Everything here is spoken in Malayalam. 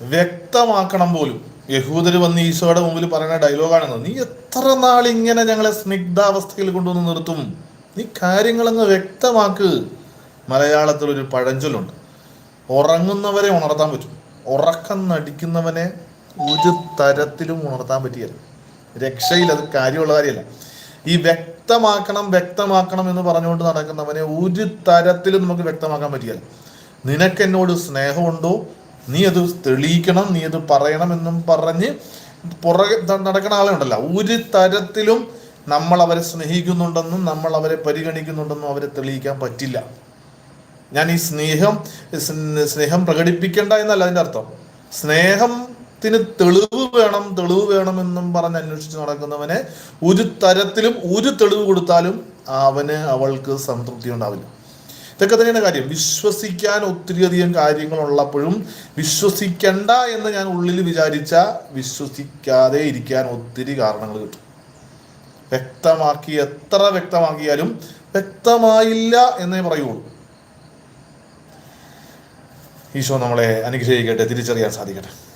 വ്യക്തമാക്കണം പോലും. യഹൂദർ വന്ന് ഈശോയുടെ മുമ്പിൽ പറയുന്ന ഡയലോഗാണെന്ന്. നീ എത്ര നാൾ ഇങ്ങനെ ഞങ്ങളെ സ്നിഗ്ധാവസ്ഥയിൽ കൊണ്ടുവന്ന് നിർത്തും? നീ കാര്യങ്ങളങ്ങ് വ്യക്തമാക്ക്. മലയാളത്തിൽ ഒരു പഴഞ്ചൊല്ലുണ്ട്. ഉറങ്ങുന്നവരെ ഉണർത്താൻ പറ്റും. ഉറക്കം നടിക്കുന്നവനെ ഒരു തരത്തിലും ഉണർത്താൻ പറ്റിയല്ല. രക്ഷയിൽ അത് കാര്യമുള്ള കാര്യമല്ല. ഈ വ്യക്തമാക്കണം വ്യക്തമാക്കണം എന്ന് പറഞ്ഞുകൊണ്ട് നടക്കുന്നവനെ ഒരു തരത്തിലും നമുക്ക് വ്യക്തമാക്കാൻ പറ്റിയല്ല. നിനക്ക് എന്നോട് സ്നേഹമുണ്ടോ? നീ അത് തെളിയിക്കണം നീ അത് പറയണം എന്നും പറഞ്ഞ് പുറകെ നടക്കുന്ന ആളുണ്ടല്ല. ഒരു തരത്തിലും നമ്മൾ അവരെ സ്നേഹിക്കുന്നുണ്ടെന്നും നമ്മൾ അവരെ പരിഗണിക്കുന്നുണ്ടെന്നും അവരെ തെളിയിക്കാൻ പറ്റില്ല. ഞാൻ ഈ സ്നേഹം സ്നേഹം പ്രകടിപ്പിക്കേണ്ട എന്നല്ല അതിന്റെ അർത്ഥം. സ്നേഹത്തിന് തെളിവ് വേണം തെളിവ് വേണമെന്നും പറഞ്ഞ് അന്വേഷിച്ച് നടക്കുന്നവനെ ഒരു തരത്തിലും ഒരു തെളിവ് കൊടുത്താലും അവന് അവൾക്ക് സംതൃപ്തി ഉണ്ടാവില്ല. ഇതൊക്കെ തന്നെയാണ് കാര്യം. വിശ്വസിക്കാൻ ഒത്തിരിയധികം കാര്യങ്ങളുള്ളപ്പോഴും വിശ്വസിക്കണ്ട എന്ന് ഞാൻ ഉള്ളിൽ വിചാരിച്ച വിശ്വസിക്കാതെ ഇരിക്കാൻ ഒത്തിരി കാരണങ്ങൾ കിട്ടും. വ്യക്തമാക്കി എത്ര വ്യക്തമാക്കിയാലും വ്യക്തമായില്ല എന്നേ പറയുള്ളൂ. ഈശോ നമ്മളെ അനുഗ്രഹിക്കട്ടെ തിരിച്ചറിയാൻ സാധിക്കട്ടെ.